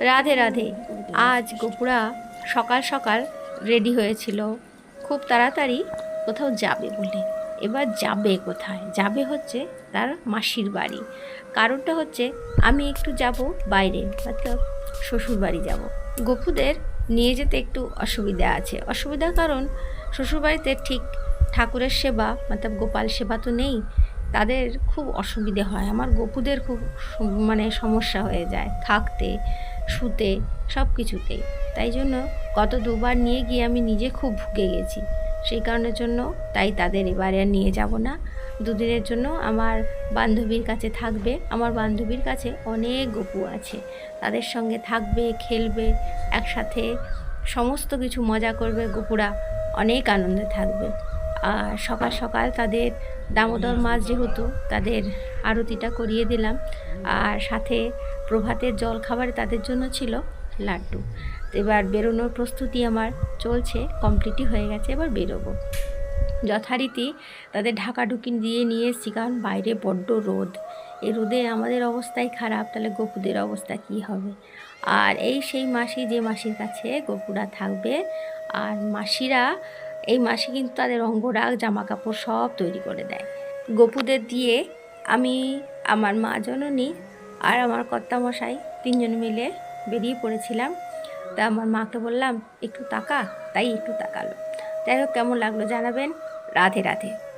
রাধে রাধে। আজ গোপুরা সকাল সকাল রেডি হয়েছিল। খুব তাড়াতাড়ি কোথাও যাবে বলে। এবার যাবে কোথায়? যাবে হচ্ছে তার মাসির বাড়ি। কারণটা হচ্ছে আমি একটু যাব বাইরে মতলব শ্বশুর বাড়ি যাব। গপুদের নিয়ে যেতে একটু অসুবিধা আছে। অসুবিধা কারণ শ্বশুরবাড়িতে ঠিক ঠাকুরের সেবা মতলব গোপাল সেবা তো নেই। তাদের খুব অসুবিধে হয়। আমার গপুদের খুব মানে সমস্যা হয়ে যায় থাকতে। শুতে সব কিছুতেই তাই জন্য গত দুবার নিয়ে গিয়ে আমি নিজে খুব ভুগে গেছি। সেই কারণের জন্য তাই তাদের এবারে আর নিয়ে যাব না। দুদিনের জন্য আমার বান্ধবীর কাছে থাকবে। আমার বান্ধবীর কাছে অনেক গপু আছে। তাদের সঙ্গে থাকবে, খেলবে, একসাথে সমস্ত কিছু মজা করবে, গপুরা অনেক আনন্দে থাকবে। সকাল সকাল তাদের দামোদর মাছ যেহেতু তাদের আরতিটা করিয়ে দিলাম। আর সাথে প্রভাতের জল খাবার তাদের জন্য ছিল লাড্ডু। তো এবার বেরোনোর প্রস্তুতি আমার চলছে কমপ্লিটই হয়ে গেছে, এবার বেরোবো। যথারীতি তাদের ঢাকাঢুকি দিয়ে নিয়ে এসেছি, কারণ বাইরে বড্ড রোদ। এই রোদে আমাদের অবস্থাই খারাপ, তাহলে গপুদের অবস্থা কী হবে? আর এই সেই মাসি, যে মাসির কাছে গপুরা থাকবে, আর মাসিরা এই মাসে কিন্তু তাদের অঙ্গরাগ জামা কাপড় সব তৈরি করে দেয়। গপুদের দিয়ে আমি, আমার মা জননী আর আমার কর্তামশাই তিনজন মিলে বেরিয়ে পড়েছিলাম। তা আমার মাকে বললাম, একটু তাকা। তাই একটু তাকালো। যাই হোক, কেমন লাগল জানাবেন। রাধে রাধে।